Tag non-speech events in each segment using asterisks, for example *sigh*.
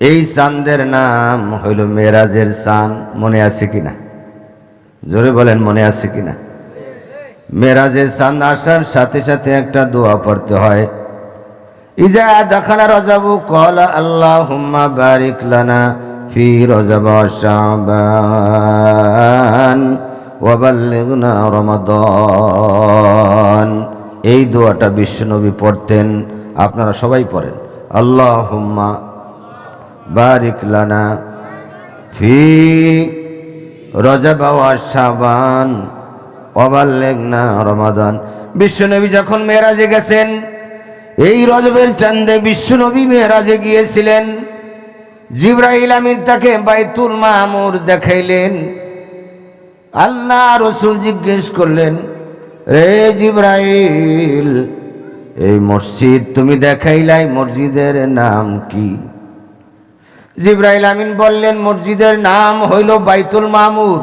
এই চাঁদের নাম হইল মেরাজের চাঁদ, মনে আছে কিনা? জোরে বলেন, মনে আছে কিনা? মেরাজের চাঁদ আসার সাথে সাথে একটা দোয়া পড়তে হয়। ইজা দেখানা রজাবু কলা আল্লাহ হুম্মা বারিক লানা ফি রজাব শাবান ওয়াবাল্লিগনা রমাদান। এই দোয়াটা বিশ্বনবী পড়তেন, আপনারা সবাই পড়েন। আল্লাহ হুম্মা বারিক লানা ফি রজব ওয়া শাবান ওয়াবাল্লিগনা রমাদান। বিশ্বনবী যখন মেরাজে গেছেন, এই রজবের চান্দে বিশ্বনবী মেরাজে গিয়েছিলেন। জিব্রাইল আমিন তাকে বাইতুল মামুর দেখাইলেন। আল্লাহ রসুল জিজ্ঞেস করলেন, রে জিব্রাইল, এই মসজিদ তুমি দেখাইলাই, মসজিদের নাম কি? জিব্রাইল আমিন বললেন, মসজিদের নাম হইল বাইতুল মামুর।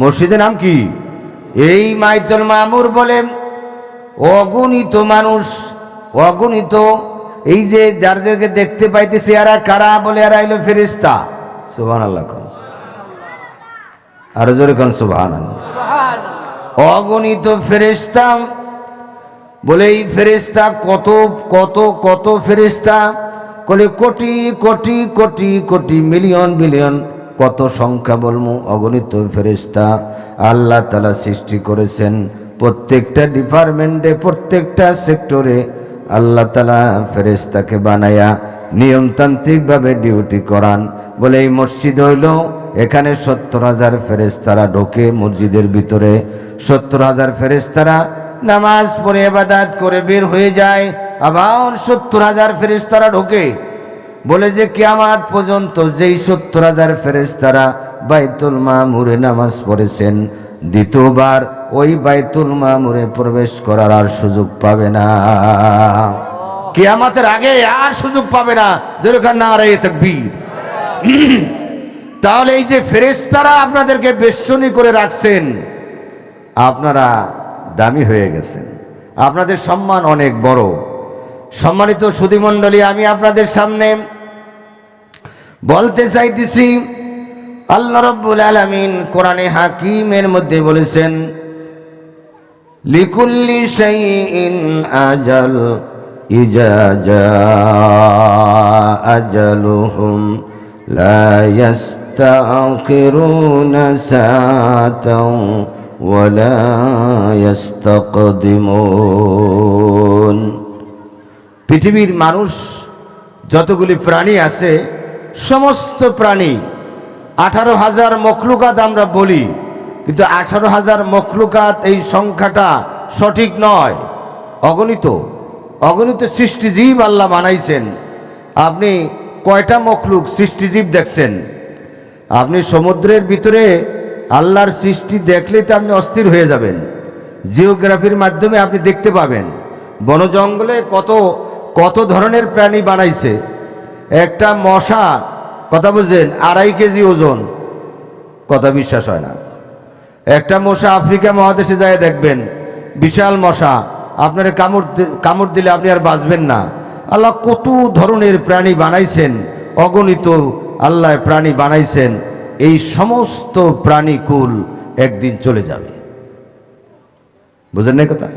মসজিদের নাম কি? এই মাইতুল মামুর বলে, অগণিত মানুষ, অগণিত, এই যে যাদেরকে দেখতে পাইতেছে, এরা কারা বলে, এরা এলো ফেরিস্তা সুবাহ আল্লাহ আরও জোরে কন সুবাহ অগণিত ফেরিস্তা বলে, এই ফেরিস্তা কত কত কত ফেরিস্তা বলে কোটি কোটি কোটি কোটি মিলিয়ন, বিলিয়ন, কত সংখ্যা বলমু, অগণিত ফেরিস্তা আল্লাহ তালা সৃষ্টি করেছেন প্রত্যেকটা ডিপার্টমেন্টে, প্রত্যেকটা সেক্টরে। আল্লাহ তালা ফেরেস্তাকে বানায়া নিয়মতান্ত্রিকভাবে ডিউটি করান। বলে এই মসজিদ হইল, এখানে সত্তর হাজার ফেরেস্তারা ঢোকে মসজিদের ভিতরে। সত্তর হাজার ফেরেস্তারা নামাজ পড়ে এবাদাত করে বের হয়ে যায়। আবার সত্তর হাজার ফেরেস্তারা ঢোকে, বলে যে কিয়ামাত পর্যন্ত যেই সত্তর হাজার ফেরেস্তারা বাইতুল মামুরে নামাজ পড়েছেন, দ্বিতীয়বার ওই বাইতুল মামুরে প্রবেশ করার আর সুযোগ পাবে না। কেয়ামাতের আগে আর সুযোগ পাবে না। যেরকম না রে তকবীর। তাহলে এই যে ফেরেস্তারা আপনাদেরকে বেষ্টনী করে রাখছেন, আপনারা দামি হয়ে গেছেন। আপনাদের সম্মান অনেক বড়। সম্মানিত সুধীমণ্ডলী, আমি আপনাদের সামনে বলতে চাইতেছি, আল্লাহ রব্বুল আলামিন কোরআনে হাকিমের মধ্যে বলেছেন, লিকুল্লি শাইইন আজাল ইজাজা আজালুহুম লা পৃথিবীর মানুষ যতগুলি প্রাণী আছে, সমস্ত প্রাণী আঠারো হাজার মখলুকাত আমরা বলি, কিন্তু আঠারো হাজার মখলুকাত এই সংখ্যাটা সঠিক নয়। অগণিত অগণিত সৃষ্টিজীব আল্লাহ বানাইছেন। আপনি কয়টা মখলুক সৃষ্টিজীব দেখছেন? আপনি সমুদ্রের ভিতরে আল্লাহর সৃষ্টি দেখলেই তো আপনি অস্থির হয়ে যাবেন। জিওগ্রাফির মাধ্যমে আপনি দেখতে পাবেন। বন জঙ্গলে কত কত ধরনের প্রাণী বানাইছে? একটা মশা, কথা বুঝছেন, আড়াই কেজি ওজন। কথা বিশ্বাস হয় না। একটা মশা আফ্রিকা মহাদেশে যায়, দেখবেন, বিশাল মশা। আপনার কামড় কামড় দিলে আপনি আর বাঁচবেন না। আল্লাহ কত ধরনের প্রাণী বানাইছেন, অগণিত আল্লাহ প্রাণী বানাইছেন। এই সমস্ত প্রাণীকুল একদিন চলে যাবে। বুঝেন না কথা?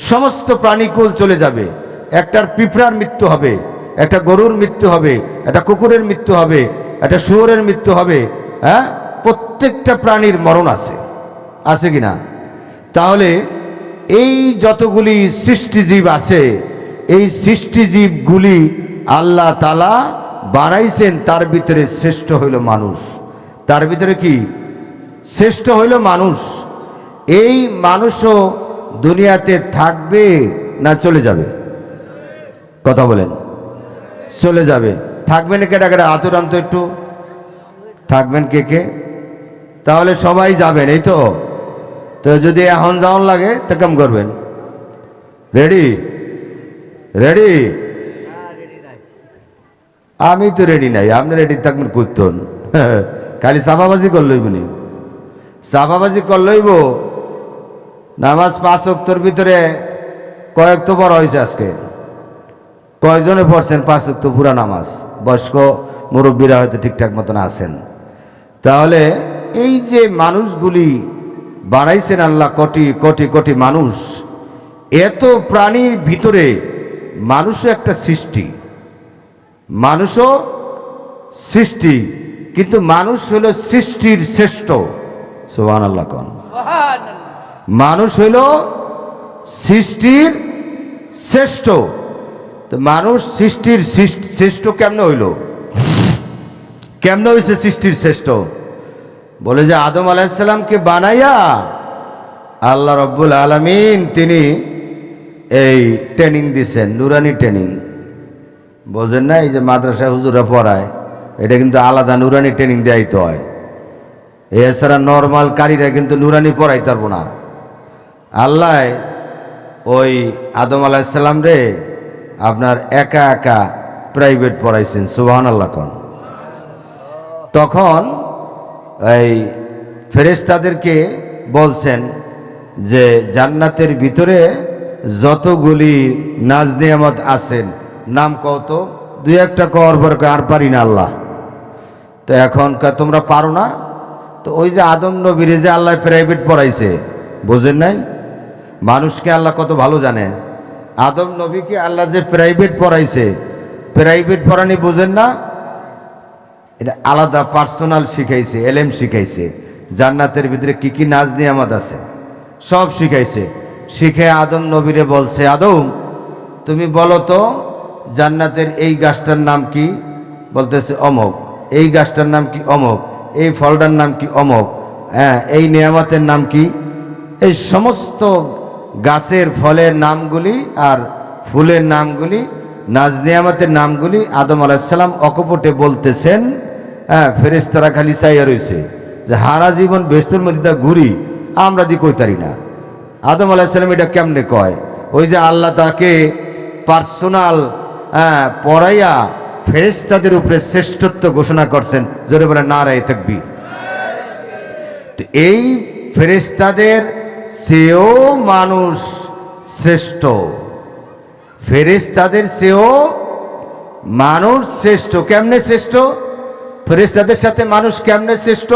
সমস্ত প্রাণীকুল চলে যাবে। একটার পিঁপড়ার মৃত্যু হবে, একটা গরুর মৃত্যু হবে, একটা কুকুরের মৃত্যু হবে, একটা শুয়োরের মৃত্যু হবে হ্যাঁ? প্রত্যেকটা প্রাণীর মরণ আছে। আছে কি না? তাহলে এই যতগুলি সৃষ্টিজীব আছে, এই সৃষ্টিজীবগুলি আল্লাহ তালা বানাইছেন, তার ভিতরে শ্রেষ্ঠ হইল মানুষ। তার ভিতরে কি? শ্রেষ্ঠ হইল মানুষ। এই মানুষও দুনিয়াতে থাকবে না চলে যাবে। কথা বলেন। চলে যাবে। থাকবেন কেটা কেটা আতুরান্ত একটু। থাকবেন কে কে? তাহলে সবাই যাবেন, এই তো। তো যদি এখন যাওয়ান লাগে, তো কেমন করবেন। রেডি রেডি আমি তো রেডি নাই, আপনি রেডি থাকবেন কুত্তন *laughs* খালি সাফাবাজি করলই বনি সাফাবাজি করলইব নামাজ পাঁচ অক্তর ভিতরে কয়েক তো বড় হয়েছে আজকে। কয়জনে পড়ছেন? পাঁচ তো পুরা নামাজ। বয়স্ক মুরব্বীরা হয়তো ঠিকঠাক মতন আছেন। তাহলে এই যে মানুষগুলি বানাইছেন আল্লাহ কোটি কোটি কোটি মানুষ এত প্রাণীর ভিতরে মানুষও একটা সৃষ্টি। মানুষও সৃষ্টি কিন্তু মানুষ হলো সৃষ্টির শ্রেষ্ঠ। সোহান আল্লাহ কন মানুষ হইল সৃষ্টির শ্রেষ্ঠ। তো মানুষ সৃষ্টির সৃষ্ট- শ্রেষ্ঠ কেমনে হইল? কেমনে হয়েছে সৃষ্টির শ্রেষ্ঠ? বলে যে আদম আলাইসাল্লামকে বানাইয়া আল্লাহ রব্বুল আলমিন তিনি এই ট্রেনিং দিছেন, নুরানি ট্রেনিং বোঝেন না, এই যে মাদ্রাসায় হুজুরা পড়ায়, এটা কিন্তু আলাদা নুরানি ট্রেনিং দেয়াইতে হয়। এছাড়া নর্মাল কারীরা কিন্তু নুরানি পড়াইতে পারব না। আল্লাহ ওই আদম আলাইসাল্লাম রে আপনার একা একা প্রাইভেট পড়াইছেন সুবাহান আল্লাহ কন। তখন এই ফেরেশতাদেরকে বলছেন যে, জান্নাতের ভিতরে যতগুলি নাজ নিয়ামত আছেন, নাম কত দুই একটা কর পর আর পারি না আল্লাহ। তো এখন তোমরা পারো না? তো ওই যে আদম নবীরে যে আল্লাহ প্রাইভেট পড়াইছে, বোঝেন নাই? মানুষকে আল্লাহ কত ভালো জানে। আদম নবীকে আল্লাহ যে প্রাইভেট পড়াইছে প্রাইভেট পড়ানি বোঝেন না? এটা আলাদা পার্সোনাল শিখাইছে, এলেম শিখাইছে। জান্নাতের ভিতরে কি কি নাজ নিয়ামত আছে? সব শিখাইছে। শিখে আদম নবীরে বলছে, আদম, তুমি বলো তো, জান্নাতের এই গাছটার নাম কি? বলতেছে অমক এই গাছটার নাম কি অমক এই ফলটার নাম কি অমক হ্যাঁ এই নিয়ামতের নাম কি? এই সমস্ত গাছের ফলের নামগুলি আর ফুলের নামগুলি, নাজ নিয়ামতের নামগুলি আদম আলাহিসাল্লাম অকপটে বলতেছেন। হ্যাঁ ফেরেস্তারা খালি চাইয়া রয়েছে যে হারা জীবন ব্যস্তর মধ্যে ঘুরি, আমরা দি কইতারি না। আদম আলাহিসাল্লাম এটা কেমনে কয়? ওই যে আল্লাহ তাকে পার্সোনাল হ্যাঁ পড়াইয়া ফেরেস্তাদের উপরে শ্রেষ্ঠত্ব ঘোষণা করছেন। জোরে বলে নারায় থাকবি তো এই ফেরেস্তাদের সেও মানুষ শ্রেষ্ঠ। ফেরেস্তাদের সেও মানুষ শ্রেষ্ঠ। কেমনে শ্রেষ্ঠ? ফেরেস্তাদের সাথে মানুষ কেমনে শ্রেষ্ঠ?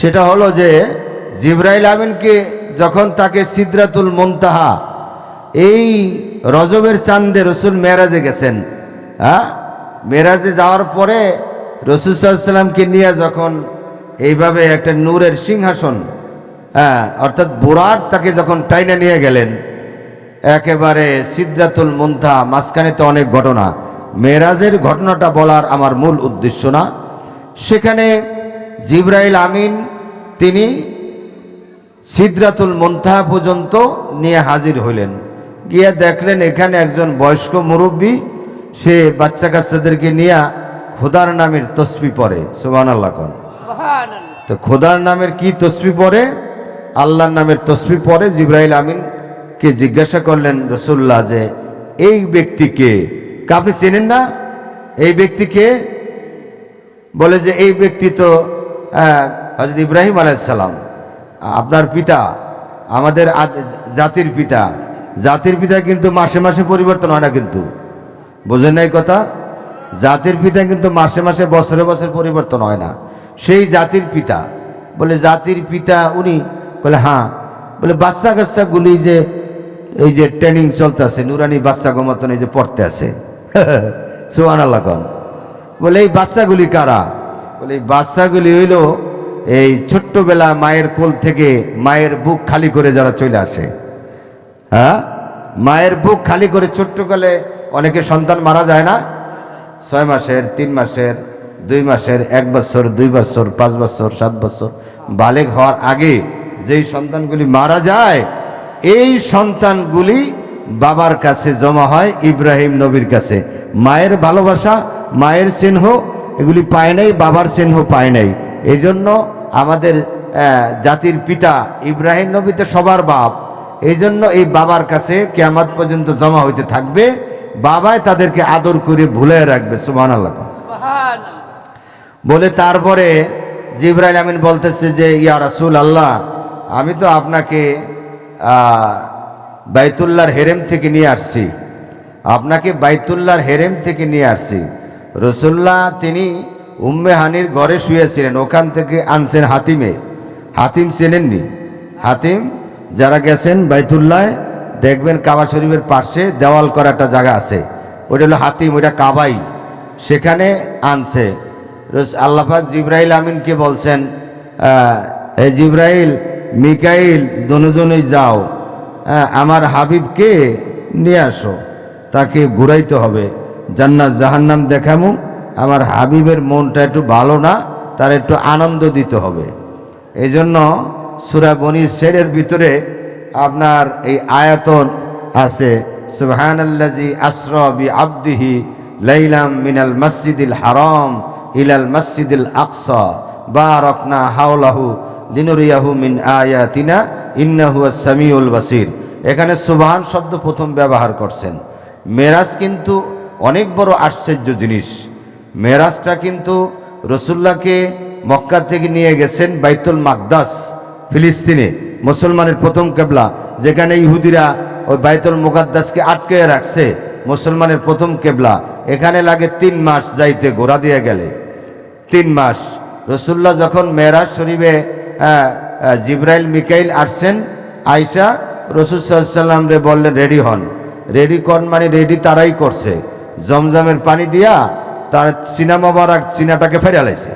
সেটা হলো যে জিব্রাইল আমিনকে যখন তাকে সিদ্রাতুল মুনতাহা, এই রজবের চান্দে রসুল মেরাজে গেছেন হ্যাঁ? মেরাজে যাওয়ার পরে রসুল সাল্লামকে নিয়ে যখন এইভাবে একটা নূরের সিংহাসন হ্যাঁ অর্থাৎ বোরাক তাকে যখন টাইনে নিয়ে গেলেন একেবারে সিদ্ধাতুল মুন্থা মাঝখানে তো অনেক ঘটনা। মেরাজের ঘটনাটা বলার আমার মূল উদ্দেশ্য না। সেখানে জিব্রাইল আমিন তিনি সিদ্রাতুল মুন্তাহা পর্যন্ত নিয়ে হাজির হইলেন। গিয়ে দেখলেন এখানে একজন বয়স্ক মুরব্বী সে বাচ্চা কাচ্চাদেরকে নিয়ে খোদার নামের তসবি পরে সুবান আল্লাহ তো খোদার নামের কি তসবি পড়ে আল্লাহর নামের তসবি পরে জিব্রাইল আমিনকে জিজ্ঞাসা করলেন রসুল্লাহ যে এই ব্যক্তিকে আপনি চেনেন না? এই ব্যক্তিকে বলে যে এই ব্যক্তি তো হজরত ইব্রাহিম আলাইসাল্লাম আপনার পিতা, আমাদের জাতির পিতা। জাতির পিতা কিন্তু মাসে মাসে পরিবর্তন হয় না কিন্তু। বোঝেন না এই কথা? জাতির পিতা কিন্তু মাসে মাসে, বছরে বছরে পরিবর্তন হয় না। সেই জাতির পিতা, বলে জাতির পিতা উনি বলে হ্যাঁ। বলে, বাচ্চা কাচ্চাগুলি যে, এই যে ট্রেনিং চলতেছে, নুরানি বাচ্চা গমতন এই যে পড়তে আছে। *laughs* সুহান আল্লাহ বলে, এই বাচ্চাগুলি কারা? বলে, এই বাচ্চাগুলি হইল এই ছোট্টবেলা মায়ের কোল থেকে মায়ের বুক খালি করে যারা চলে আসে। হ্যাঁ? মায়ের বুক খালি করে ছোট্টকালে অনেকে সন্তান মারা যায় না? ছয় মাসের, তিন মাসের, দুই মাসের, এক বছর, দুই বছর, পাঁচ বছর, সাত বছর বালেক হওয়ার আগে যেই সন্তানগুলি মারা যায় এই সন্তানগুলি বাবার কাছে জমা হয় ইব্রাহিম নবীর কাছে। মায়ের ভালোবাসা মায়ের চিহ্ন এগুলি পায় নাই বাবার চিহ্ন পায় নাই। এই জন্য আমাদের জাতির পিতা ইব্রাহিম নবী তো সবার বাপ। এই জন্য এই বাবার কাছে কেয়ামত পর্যন্ত জমা হইতে থাকবে। বাবাই তাদেরকে আদর করে ভুলে রাখবে সুমান আল্লাহ বলে তারপরে জিব্রাইল আমিন বলতেছে যে ইয়া রাসূল আল্লাহ আমি তো আপনাকে আহ, বাইতুল্লাহর হেরেম থেকে নিয়ে আসছি। আপনাকে বাইতুল্লাহর হেরেম থেকে নিয়ে আসছি। রসুল্লাহ তিনি উম্মে হানির ঘরে শুয়েছিলেন ওখান থেকে আনছেন হাতিমে। হাতিম চেনেননি। হাতিম যারা গেছেন বাইতুল্লায় দেখবেন কাবা শরীফের পাশে দেওয়াল করা একটা জায়গা আছে। ওইটা হলো হাতিম ওইটা কাবাই। সেখানে আনছে। আল্লাহাক জিব্রাইল আমিনকে বলছেন আহ, হে জিব্রাইল মিকাইল দনুজনই যাও। হ্যাঁ, আমার হাবিবকে নিয়ে আসো। তাকে ঘুরাইতে হবে। জান্নাত জাহান্নাম দেখামু। আমার হাবিবের মনটা একটু ভালো না তার একটু আনন্দ দিতে হবে। এই জন্য সুরা বনি শেরের ভিতরে আপনার এই আয়াতন আছে সুবহানাল্লাজি আসরা বি আবদিহি লাইলাম মিনাল মসজিদিল হারাম ইলাল মসজিদিল আকসা বারাকনা হাওলাহু লিনুরিয়াহু মিন আয়াতিনা, ইন্নাহু সামিউল বাসির। এখানে সুবহান শব্দ প্রথম ব্যবহার করছেন। মেরাজ কিন্তু অনেক বড় আশ্চর্য জিনিস। মেরাজটা কিন্তু রসুল্লাহকে মক্কা থেকে নিয়ে গেছেন বাইতুল মাকদাস, ফিলিস্তিনে, মুসলমানের প্রথম কেবলা, যেখানে ইহুদিরা ওই বাইতুল মুকাদ্দাসকে আটকে রাখছে, মুসলমানের প্রথম কেবলা। এখানে লাগে তিন মাস যাইতে ঘোরা দিয়ে গেলে। তিন মাস। রসুল্লাহ যখন মেরাজ শরীফে জিব্রাইল, মিকাইল আসছেন আয়সা রসুল সাল্লাম রে বললেন রেডি হন। রেডি কর মানে রেডি তারাই করছে। জমজমের পানি দিয়া তার সিনা মোবারক সিনাটাকে ফেরে লাইছে।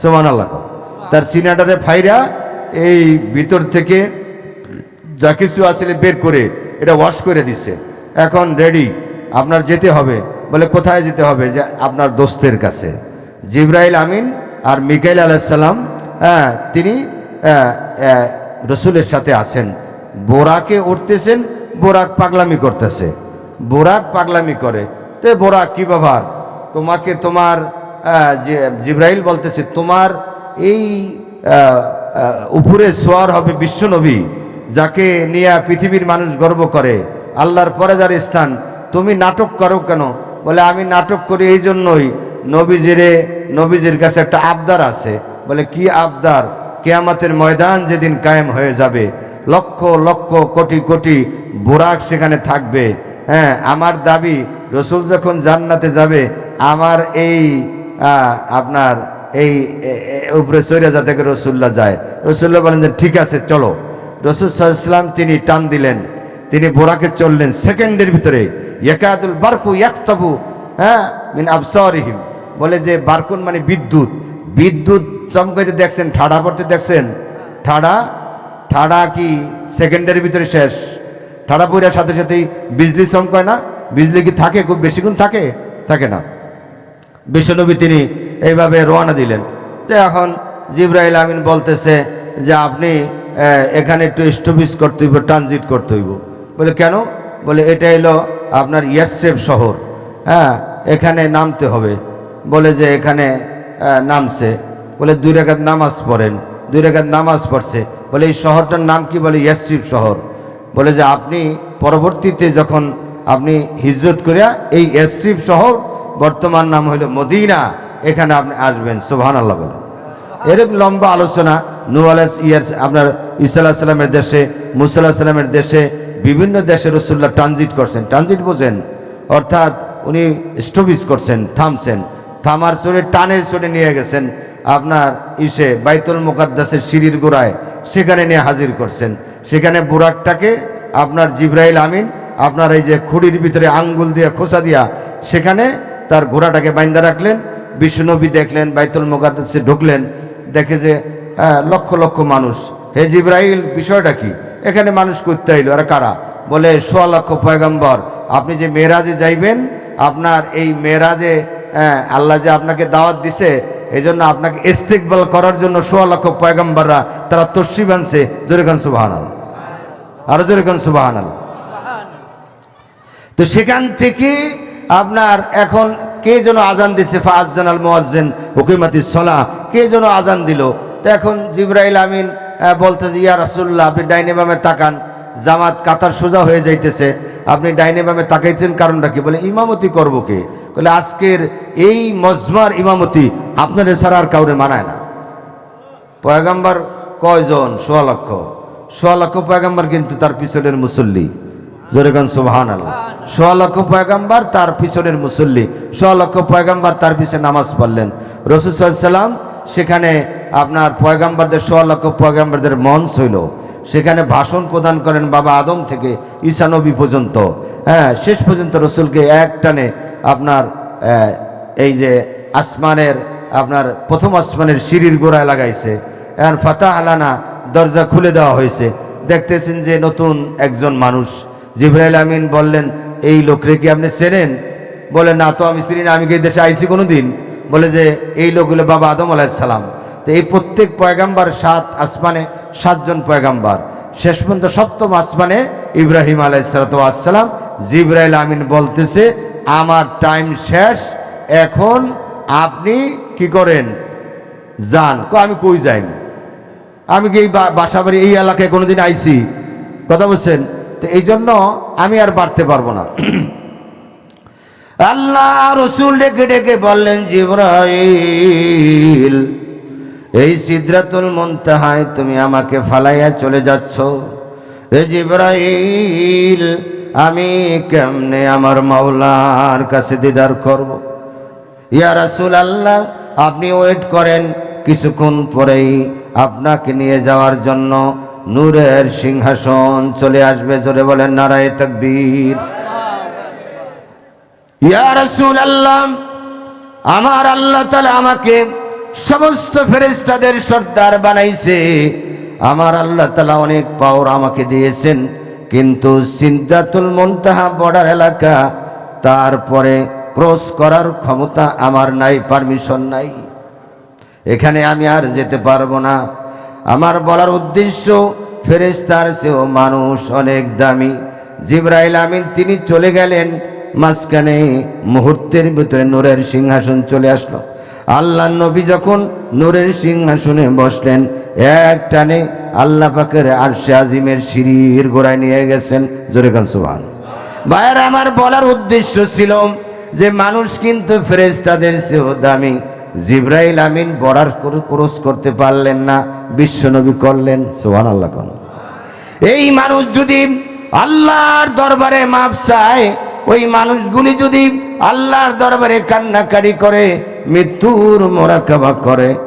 সোমান আল্লাহ তার সিনাটারে ফাইরা এই ভিতর থেকে যা কিছু আসলে বের করে এটা ওয়াশ করে দিছে। এখন রেডি আপনার যেতে হবে। বলে, কোথায় যেতে হবে? যে, আপনার দোস্তের কাছে। জিব্রাইল আমিন আর মিকাইল আলাইসাল্লাম হ্যাঁ তিনি রসুলের সাথে আছেন। বোরাকে উঠতেছেন, বোরাক পাগলামি করতেছে। বোরাক পাগলামি করে। তে বোরাক, কি ব্যাপার? তোমাকে তোমার যে জিব্রাইল বলতেছে, তোমার এই উপরে সোয়ার হবে বিশ্বনবী, যাকে নিয়ে পৃথিবীর মানুষ গর্ব করে। আল্লাহর পরে যার স্থান। তুমি নাটক করো কেন? বলে, আমি নাটক করি এই জন্যই। নবীজিরে, নবীজির কাছে একটা আবদার আছে। বলে, কি আবদার? কেয়ামতের ময়দান যেদিন কায়েম হয়ে যাবে, লক্ষ লক্ষ, কোটি কোটি বোরাক সেখানে থাকবে। হ্যাঁ আমার দাবি, রসুল যখন জান্নাতে যাবে, আমার এই আপনার এই উপরে সৈরাজা থেকে রসুল্লাহ যায়, রসুল্লাহ বলেন যে, ঠিক আছে, চলো। রসুল সাল্লাম তিনি টান দিলেন। তিনি বোরাকে চললেন সেকেন্ডের ভিতরে। একাদুল বারকু ইয়াকতাবু হ্যাঁ মিন আবসারিহিম। বলে যে, বারকুন মানে বিদ্যুৎ। বিদ্যুৎ চমকাইতে দেখছেন, ঠাডা পড়তে দেখছেন। ঠাডা ঠাডা কি সেকেন্ডের ভিতরে শেষ? ঠাডা পড়ার সাথে সাথেই বিজলি চমকায় না? বিজলি কি থাকে? খুব বেশিক্ষণ থাকে? থাকে না। বিশ্বনবী তিনি এইভাবে রওনা দিলেন। তো এখন জিব্রাইল আমিন বলতেছে যে, আপনি এখানে একটু স্টপিস করতে হইব, ট্রানজিট করতে হইব। বলে, কেন? বলে, এটা এলো আপনার ইয়াসেফ শহর। হ্যাঁ এখানে নামতে হবে। বলে যে, এখানে নামছে। বলে দুই রেখাত নামাজ পড়েন, দুই রেখাত নামাজ পড়ছে। বলে এই শহরটার নাম কি বলে? ইয়াসরিফ শহর। বলে যে আপনি পরবর্তীতে যখন আপনি হিজরত করিয়া এই ইয়াসরিফ শহর, বর্তমান নাম হইল মদিনা, এখানে আপনি আসবেন। সোহান আল্লাহ বলে এরকম লম্বা আলোচনা নু ইয়ার, আপনার ইসা আলাহ সাল্লামের দেশে মুসাল্লাহ সাল্লামের দেশে, বিভিন্ন দেশে রসুল্লাহ ট্রানজিট করছেন। ট্রানজিট বোঝেন, অর্থাৎ উনি স্টপিস করছেন, থামছেন। থামার চড়ে টানের চড়ে নিয়ে গেছেন। আপনার ইসে বাইতুল মুকাদ্দাসের সিঁড়ির গোড়ায় সেখানে নিয়ে হাজির করছেন। সেখানে বুরাকটাকে আপনার জিব্রাইল আমিন আপনার এই যে খুঁড়ির ভিতরে আঙ্গুল দিয়ে খোসা দিয়া সেখানে তার ঘোড়াটাকে বাইন্দা রাখলেন। বিষ্ণুনবী দেখলেন বাইতুল মুকাদ্দাসে ঢুকলেন। দেখে যে আহ, লক্ষ লক্ষ মানুষ। হে জিব্রাইল বিষয়টা কি? এখানে মানুষ করতে আইলো আর কারা? বলে সোয়া লক্ষ পয়গম্বর আপনি যে মেয়েরাজে যাইবেন আপনার এই মেয়েরাজে আহ, আল্লাহ যে আপনাকে দাওয়াত দিছে এই জন্য আপনাকে ইস্তেকবাল করার জন্য সোয়া লক্ষ পয়গম্বররা তারা তসি বানছে। জোরে খান সুবাহান আরও জোরে খান সুবাহান তো সেখান থেকে আপনার এখন কে যেন আজান দিছে? ফাজান আল মোয়াজ্জেন হুকিমাতি সলা। কে যেন আজান দিল? তো এখন জিব্রাইল আমিন বলতে ইয়া রাসুল্লাহ আপনি ডাইনে বামে তাকান। জামাত কাতার সোজা হয়ে যাইতেছে। আপনি ডাইনে বামে তাকাইছেন, কারণটা কি? বলে, ইমামতি করব কে? বলে, আজকের এই মজমার ইমামতি আপনাদের ছাড়া আর কাউরে মানায় না। পয়গাম্বার কয়জন? সোয়া লক্ষ। সোয়া লক্ষ পয়গাম্বার কিন্তু তার পিছনের মুসল্লি। জোরেগান সুবহান আল্লাহ সোয়া লক্ষ পয়গাম্বার তার পিছনের মুসল্লি। সোয়া লক্ষ পয়গাম্বার তার পিছনে নামাজ পড়লেন। রসুল সাল্লাম সেখানে আপনার পয়গাম্বারদের, সোয়া লক্ষ পয়গাম্বারদের মঞ্চ হইল। সেখানে ভাষণ প্রদান করেন বাবা আদম থেকে ঈসা নবী পর্যন্ত। হ্যাঁ শেষ পর্যন্ত রসুলকে এক টানে আপনার এই যে আসমানের, আপনার প্রথম আসমানের সিঁড়ির গোড়ায় লাগাইছে। এখন ফাতাহ আলানা দরজা খুলে দেওয়া হয়েছে। দেখতেছেন যে নতুন একজন মানুষ। জিব্রাইল আমিন বললেন, এই লোকরে কি আপনি চেনেন? বলে, না তো, আমি চিনি না। আমি কি দেশে আইছি কোনো দিন বলে যে, এই লোক হলো বাবা আদম আলাইসালাম তো এই প্রত্যেক পয়গাম্বার সাত আসমানে সাতজন পয়গাম্বার। শেষ পর্যন্ত সপ্তম আসমানে ইব্রাহিম আলাইসালাম জিব্রাইল আমিন বলতেছে, আমার টাইম শেষ, এখন আপনি কি করেন? যান। আমি কই যাই আমি কি এই বাসা বাড়ি এই এলাকায় কোনোদিন আইছি? কথা বলছেন? তো এই জন্য আমি আর বাড়তে পারব না। আল্লাহ রসুল ডেকে ডেকে বললেন, জিব্রাইল এই সিদ্রাতুল মুনতাহায় তুমি আমাকে ফালাইয়া চলে যাচ্ছ। রে জিব্রাইল, আমি কেমনে আমার মাওলার কাছে দিদার করব? ইয়া রাসূল আল্লাহ আপনি ওয়েট করেন, কিছুক্ষণ পরেই আপনাকে নিয়ে যাওয়ার জন্য নূরের সিংহাসন চলে আসবে, জোরে বলেন নারায়ে তাকবীর। ইয়া রাসূল আল্লাহ আমার আল্লাহ তাআলা আমাকে সমস্ত ফেরেশতাদের সর্দার বানাইছে। আমার আল্লাহ তালা অনেক পাওয়ার আমাকে দিয়েছেন। কিন্তু সিদ্ধাতুল মুনতাহা বর্ডার এলাকা, তারপরে ক্রস করার ক্ষমতা আমার নাই পারমিশন নাই। এখানে আমি আর যেতে পারব না। আমার বলার উদ্দেশ্য ফেরেস্তার সেও মানুষ অনেক দামি। জিব্রাইল আমিন, তিনি চলে গেলেন, মাঝখানে মুহূর্তের ভিতরে নূরের সিংহাসন চলে আসলো। আল্লাহ নবী যখন নূরের সিংহাসনে বসলেন, এক টানে আল্লাহ পাকের আরশে আজিমের সিঁড়ির গোড়ায় নিয়ে গেছেন। জোরে খান সুবহান। ভাইয়ের, আমার বলার উদ্দেশ্য ছিল যে মানুষ কিন্তু ফেরেস্তাদের চেয়েও দামি। জিব্রাইল আমিন বরার ক্রস করতে পারলেন না, বিশ্বনবী করলেন সোহান আল্লাহ কোন। এই মানুষ যদি আল্লাহর দরবারে মাপ চায়, ওই মানুষগুলি যদি আল্লাহর দরবারে কান্নাকারি করে মৃত্যুর মোরাকাবা করে।